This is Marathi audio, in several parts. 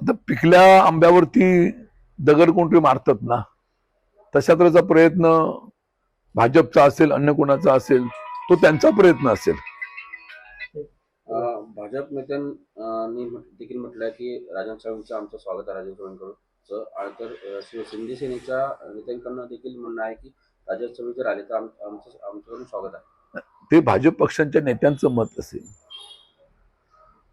आता पिकल्या आंब्यावरती दगड कोणतरी मारतात ना तशा तऱ्हेचा प्रयत्न भाजपचा असेल अन्य कोणाचा असेल तो त्यांचा प्रयत्न असेल. भाजप नेत्यांनी देखील म्हटलंय की राजन साळवींचं आमचं स्वागत आहे राजन आणि तर अं, शिव शिंदे सेनेच्या नेत्यांकडनं देखील म्हणणं आहे की राजन साळवी जर आले तर आम- आमचं आमच्याकडून स्वागत आहे. ते भाजप पक्षांच्या नेत्यांचं मत असेल.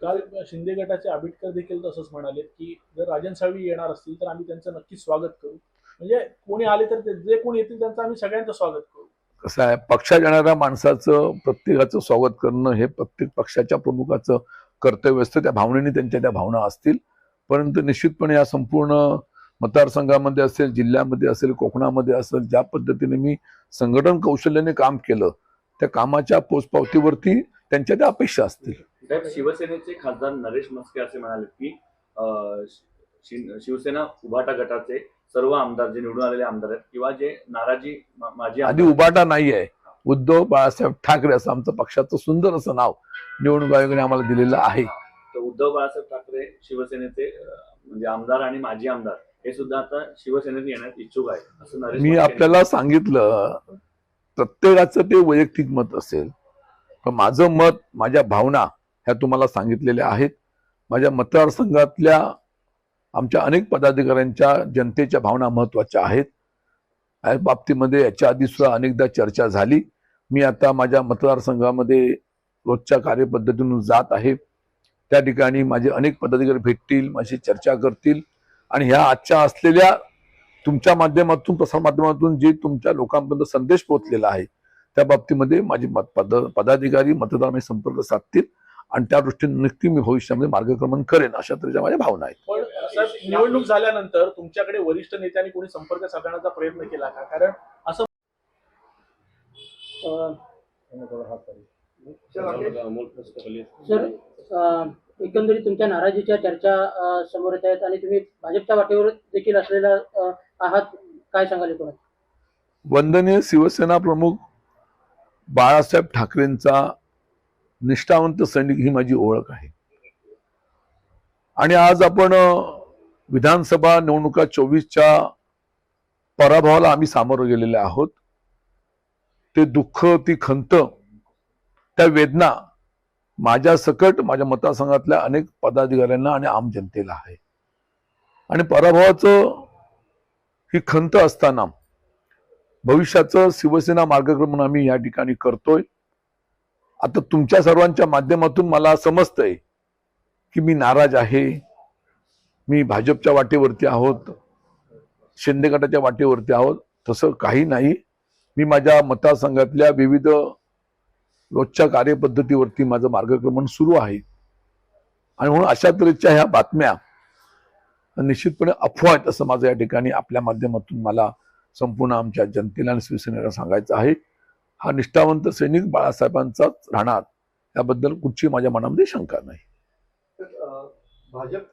काल शिंदे गटाचे आबिटकर देखील तसंच म्हणाले की जर राजन साळवी येणार असतील तर आम्ही त्यांचं नक्कीच स्वागत करू. म्हणजे कोणी आले तर ते- जे कोणी येतील त्यांचं आम्ही सगळ्यांचं स्वागत करू. कसं आहे पक्षात येणाऱ्या माणसाचं प्रत्येकाचं स्वागत करणं हे प्रत्येक पक्षाच्या प्रमुखाचं कर्तव्य असतं त्या भावनेने त्यांच्या त्या भावना असतील. परंतु निश्चितपणे या संपूर्ण मतदारसंघामध्ये असेल जिल्ह्यामध्ये असेल कोकणामध्ये असेल ज्या पद्धतीने मी संघटन कौशल्याने काम केलं त्या कामाच्या पोचपावतीवरती त्यांच्या त्या अपेक्षा असतील. साहेब शिवसेनेचे खासदार नरेश म्हस्के असे म्हणाले की शि- शिवसेना उभाटा गटाचे सर्व आमदार जे निवडून आलेले आमदार आहेत किंवा जे नाराजी मा- माजी आधी आमदार उबाटा नाही आहे. उद्धव बाळासाहेब ठाकरे असं आमचं पक्षाचं सुंदर असं नाव निवडणूक आयोगाने आम्हाला दिलेलं आहे. तर उद्धव बाळासाहेब ठाकरे शिवसेनेचे अं, म्हणजे आमदार आणि माजी आमदार हे सुद्धा आता शिवसेनेत येण्यास इच्छुक आहे असं नरेश मी यांनी- आपल्याला सांगितलं प्रत्येकाचं ते वैयक्तिक मत असेल. पण माझं मत माझ्या भावना ह्या तुम्हाला सांगितलेल्या आहेत. माझ्या मतदारसंघातल्या आमच्या अनेक पदाधिकाऱ्यांच्या जनतेच्या भावना महत्त्वाच्या आहेत. या बाबतीमध्ये याच्या आधी सुद्धा अनेकदा चर्चा झाली. मी आता माझ्या मतदारसंघामध्ये रोजच्या कार्यपद्धतीतून जात आहे. त्या ठिकाणी माझे अनेक पदाधिकारी भेटतील माझी चर्चा करतील. आणि ह्या आजच्या असलेल्या तुमच्या माध्यमातून प्रसारमाध्यमातून जे तुमच्या लोकांपर्यंत संदेश पोहोचलेला आहे त्या बाबतीमध्ये माझे मत पद पदाधिकारी मतदार संपर्क साधतील. आणि त्या दृष्टीने नक्की मी भविष्यामध्ये मार्गक्रमण करेन अशा तऱ्हेच्या माझ्या भावना आहेत. पण निवडणूक झाल्यानंतर तुमच्याकडे वरिष्ठ नेत्यांनी कोणी संपर्क साधण्याचा प्रयत्न केला का? कारण असं सर एकंदरीत तुमच्या नाराजीच्या चर्चा समोर येत आहेत आणि तुम्ही भाजपच्या वाटेवर देखील असलेला आहात. काय सांगाल एकूणच वंदनीय शिवसेना प्रमुख बाळासाहेब ठाकरेंचा निष्ठावंत सैनिक ही माझी ओळख आहे. आणि आज आपण विधानसभा निवडणुका चोवीसच्या पराभवाला आम्ही सामोरं गेलेले आहोत. ते दुःख ती खंत त्या वेदना माझ्या सकट माझ्या मतदारसंघातल्या अनेक पदाधिकाऱ्यांना आणि आम जनतेला आहे. आणि पराभवाचं ही खंत असताना भविष्याचं शिवसेना मार्गक्रमण आम्ही या ठिकाणी करतोय. आता तुमच्या सर्वांच्या माध्यमातून मला समजतंय की मी नाराज आहे. मी भाजपच्या वाटेवरती आहोत. शिंदे गटाच्या वाटेवरती आहोत. तसं काही नाही. मी माझ्या मतदारसंघातल्या विविध रोजच्या कार्यपद्धतीवरती माझं मार्गक्रमण सुरू आहे. आणि म्हणून अशा तऱ्हेच्या ह्या बातम्या निश्चितपणे अफवा आहेत असं माझं या ठिकाणी आपल्या माध्यमातून मला संपूर्ण आमच्या जनतेला आणि शिवसेनेला सांगायचं आहे. हा निष्ठावंत सैनिक बाळासाहेबांचाच राहणार. याबद्दल कुठची माझ्या मनामध्ये शंका नाही. भाजप